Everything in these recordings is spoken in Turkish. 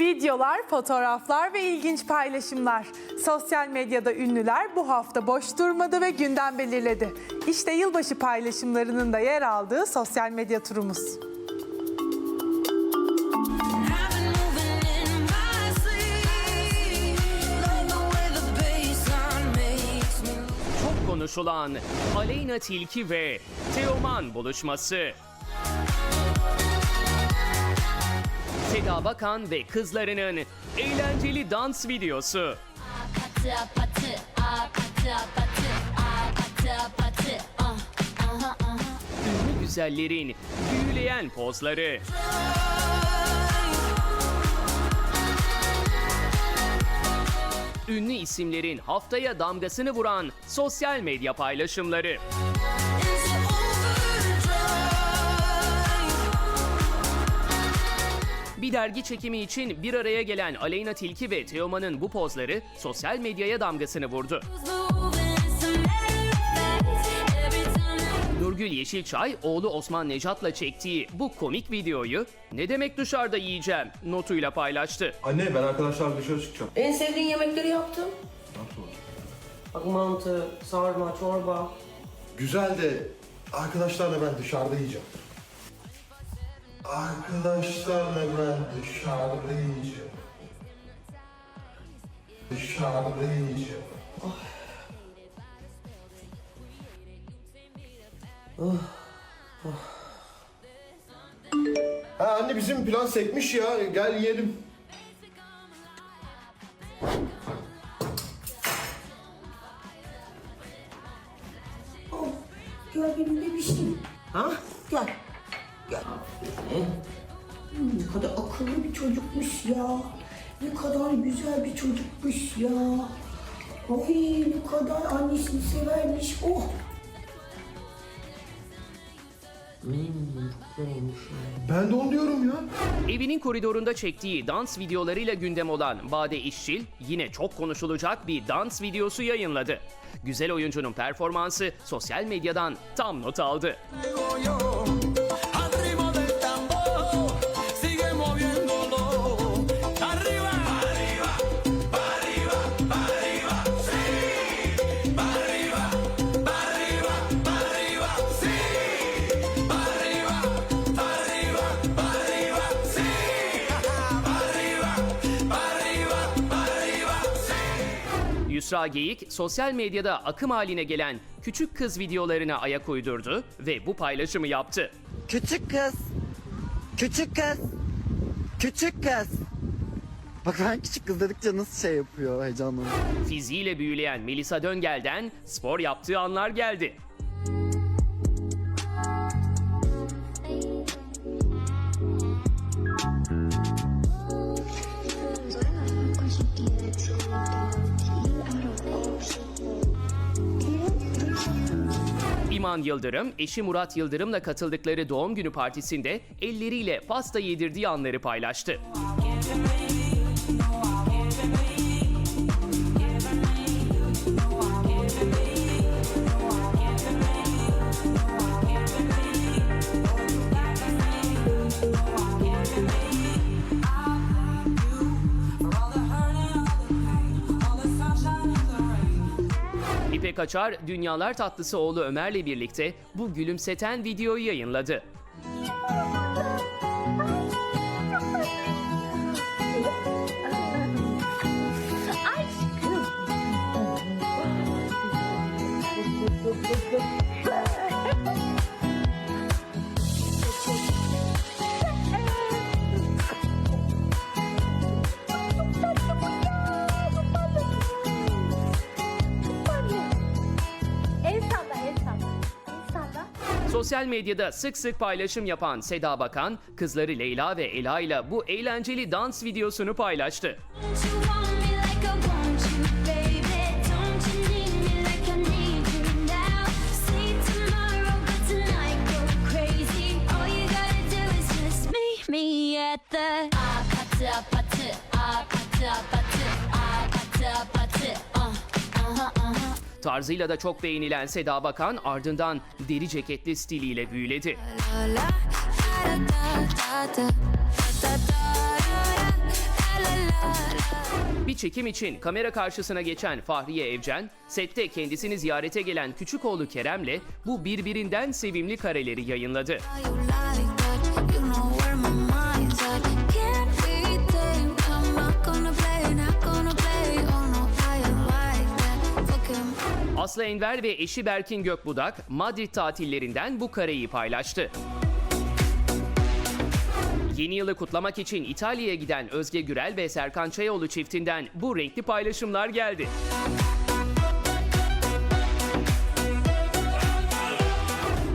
Videolar, fotoğraflar ve ilginç paylaşımlar. Sosyal medyada ünlüler bu hafta boş durmadı ve gündem belirledi. İşte yılbaşı paylaşımlarının da yer aldığı sosyal medya turumuz. Çok konuşulan Aleyna Tilki ve Teoman buluşması. Seda Bakan ve kızlarının eğlenceli dans videosu. ah Ünlü güzellerin büyüleyen pozları. Ünlü isimlerin haftaya damgasını vuran sosyal medya paylaşımları. Bir dergi çekimi için bir araya gelen Aleyna Tilki ve Teoman'ın bu pozları sosyal medyaya damgasını vurdu. Nurgül Yeşilçay oğlu Osman Nejat'la çektiği bu komik videoyu ne demek dışarıda yiyeceğim notuyla paylaştı. Anne ben arkadaşlarla dışarı çıkacağım. En sevdiğin yemekleri yaptım. Nasıl? Bak mantı, sarma, çorba. Güzel de arkadaşlarla ben dışarıda yiyeceğim. Arkadaşlarla ben dışarıdayım. Dışarıdayım. Oh. Oh. Oh. Ha anne bizim plan sekmiş ya. Gel yiyelim. Of, gördüğümde bir şey. Ha? Gel. Gel. Hmm, Ne kadar akıllı bir çocukmuş ya. Ne kadar güzel bir çocukmuş ya. Ay ne kadar annesini severmiş. Oh. Ben de onu diyorum ya. Evinin koridorunda çektiği dans videolarıyla gündem olan Bade İşçil yine çok konuşulacak bir dans videosu yayınladı. Güzel oyuncunun performansı sosyal medyadan tam not aldı. yo Yusra Geyik sosyal medyada akım haline gelen küçük kız videolarına ayak uydurdu ve bu paylaşımı yaptı. Küçük kız. Küçük kız. Küçük kız. Bak ben küçük kız dedikçe nasıl şey yapıyor heyecanlanıyor. Fiziğiyle büyüleyen Melisa Döngel'den spor yaptığı anlar geldi. İman Yıldırım, eşi Murat Yıldırım'la katıldıkları doğum günü partisinde elleriyle pasta yedirdiği anları paylaştı. İpek Açar, Dünyalar Tatlısı oğlu Ömer'le birlikte bu gülümseten videoyu yayınladı. Sosyal medyada sık sık paylaşım yapan Seda Bakan, kızları Leyla ve Ela ile bu eğlenceli dans videosunu paylaştı. Me at the I cut up, I cut up, I cut up. Tarzıyla da çok beğenilen Seda Bakan ardından deri ceketli stiliyle büyüledi. Bir çekim için kamera karşısına geçen Fahriye Evcen, sette kendisini ziyarete gelen küçük oğlu Kerem'le bu birbirinden sevimli kareleri yayınladı. Aslı Enver ve eşi Berkin Gökbudak Madrid tatillerinden bu kareyi paylaştı. Yeni yılı kutlamak için İtalya'ya giden Özge Gürel ve Serkan Çayoğlu çiftinden bu renkli paylaşımlar geldi.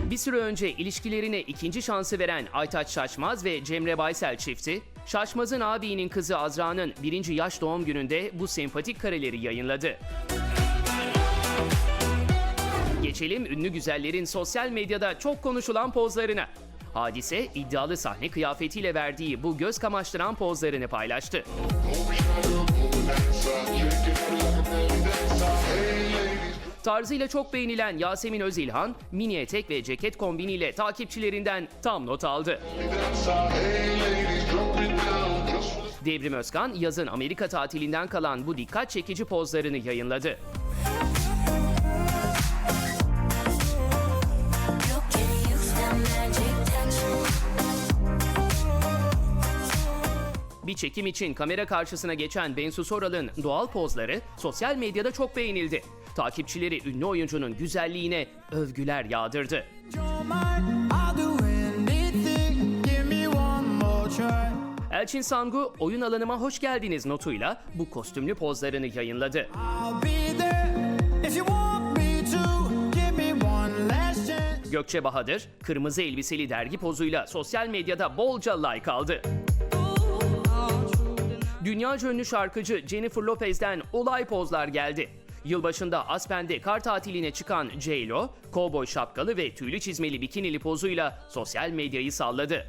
Bir süre önce ilişkilerine ikinci şansı veren Aytaç Şaşmaz ve Cemre Baysel çifti, Şaşmaz'ın abinin kızı Azra'nın birinci yaş doğum gününde bu sempatik kareleri yayınladı. Geçelim ünlü güzellerin sosyal medyada çok konuşulan pozlarına. Hadise iddialı sahne kıyafetiyle verdiği bu göz kamaştıran pozlarını paylaştı. Tarzıyla çok beğenilen Yasemin Özilhan, mini etek ve ceket kombiniyle takipçilerinden tam not aldı. Devrim Özkan yazın Amerika tatilinden kalan bu dikkat çekici pozlarını yayınladı. Bir çekim için kamera karşısına geçen Bensu Soral'ın doğal pozları sosyal medyada çok beğenildi. Takipçileri ünlü oyuncunun güzelliğine övgüler yağdırdı. Elçin Sangu oyun alanıma hoş geldiniz notuyla bu kostümlü pozlarını yayınladı. Gökçe Bahadır kırmızı elbiseli dergi pozuyla sosyal medyada bolca like aldı. Dünyaca ünlü şarkıcı Jennifer Lopez'den olay pozlar geldi. Yılbaşında Aspen'de kar tatiline çıkan J-Lo, kovboy şapkalı ve tüylü çizmeli bikinili pozuyla sosyal medyayı salladı.